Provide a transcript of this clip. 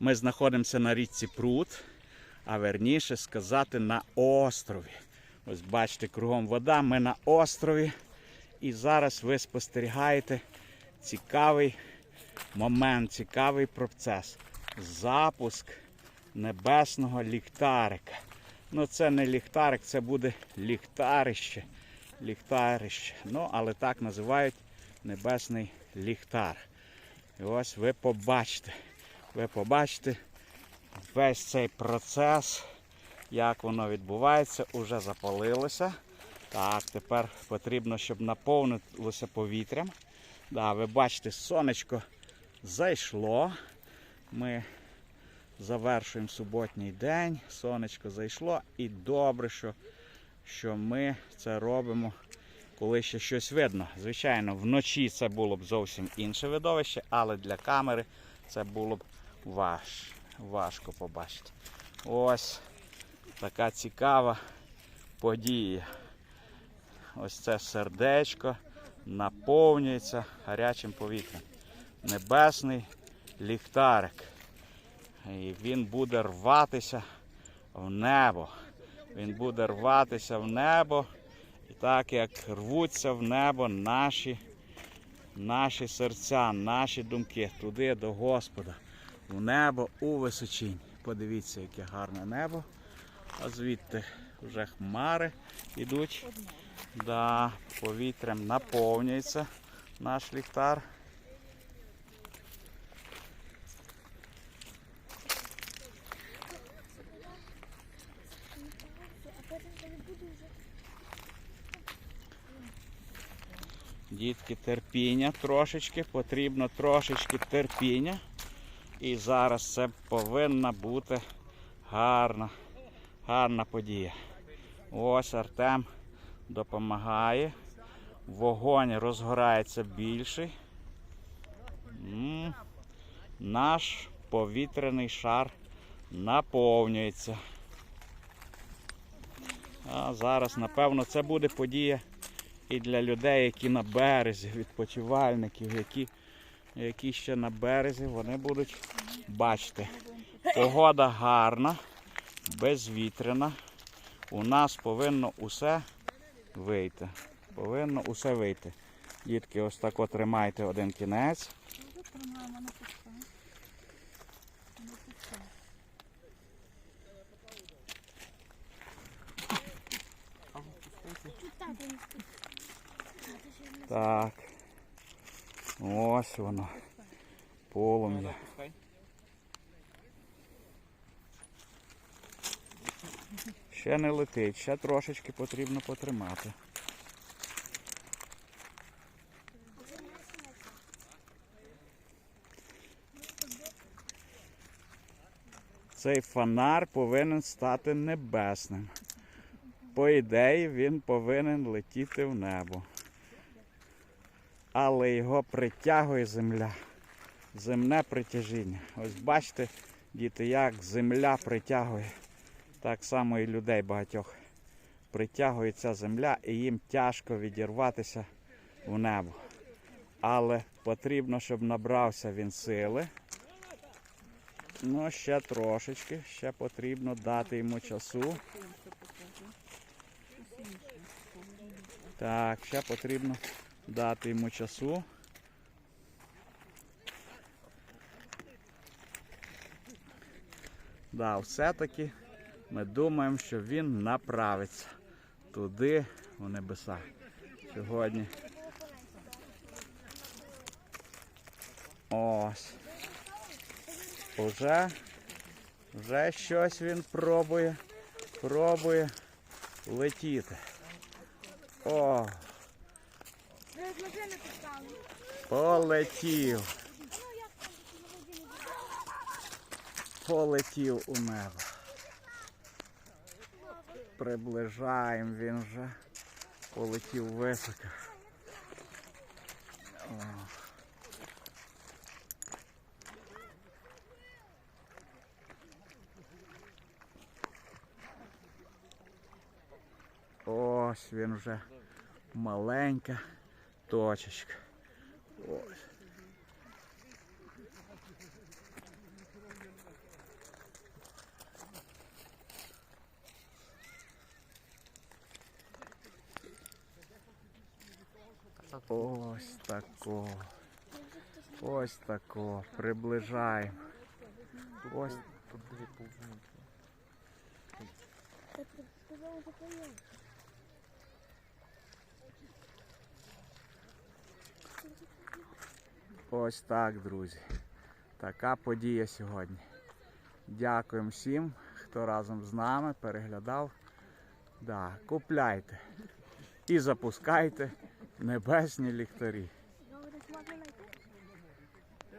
Ми знаходимося на річці Прут, а верніше сказати на острові. Ось бачите, кругом вода, ми на острові. І зараз ви спостерігаєте цікавий момент, цікавий процес. Запуск небесного ліхтарика. Ну, це не ліхтарик, це буде ліхтарище. Ліхтарище. Ну, але так називають небесний ліхтар. І ось ви побачите, ви побачите весь цей процес, як воно відбувається, уже запалилося. Так, тепер потрібно, щоб наповнилося повітрям. Да, ви бачите, сонечко зайшло. Ми завершуємо суботній день. Сонечко зайшло. І добре, що, що ми це робимо, коли ще щось видно. Звичайно, вночі це було б зовсім інше видовище, але для камери це було б важ, важко побачити. Ось така цікава подія. Ось це сердечко наповнюється гарячим повітрям. Небесний ліхтарик. І він буде рватися в небо. Він буде рватися в небо. І так як рвуться в небо наші, наші серця, наші думки туди до Господа. В небо у височинь. Подивіться, яке гарне небо. А звідти вже хмари йдуть. Да, повітрям наповнюється наш ліхтар. Дітки, терпіння трошечки, потрібно трошечки терпіння. І зараз це повинна бути гарна, гарна подія. Ось Артем допомагає. Вогонь розгорається більший. Наш повітряний шар наповнюється. А зараз, напевно, це буде подія і для людей, які на березі, відпочивальників, які, які ще на березі, вони будуть бачити. Погода гарна, безвітряна. У нас повинно усе вийти. Повинно усе вийти. Дітки, ось так от тримайте один кінець. Так. Ось воно. Полум'я. Ще не летить, ще трошечки потрібно потримати. Цей фонар повинен стати небесним. По ідеї він повинен летіти в небо. Але його притягує земля. Земне притяжіння. Ось бачите, діти, як земля притягує. Так само і людей багатьох притягує ця земля і їм тяжко відірватися в небо. Але потрібно, щоб набрався він сили. Ну, ще трошечки, ще потрібно дати йому часу. Так, ще потрібно дати йому часу. Да, все-таки ми думаємо, що він направиться туди, у небеса. Сьогодні. Ось. Уже, вже щось він пробує, пробує летіти. О. полетів. Полетів у небо. Приближаємо він вже. Полетів високо. Ось він вже маленька точечка. Вот. Ось тако. Ось тако. Приближаємо. Ось. Тут дві повністю. Ось так, друзі. Така подія сьогодні. Дякуємо всім, хто разом з нами переглядав. Да, купляйте і запускайте небесні ліхтарі.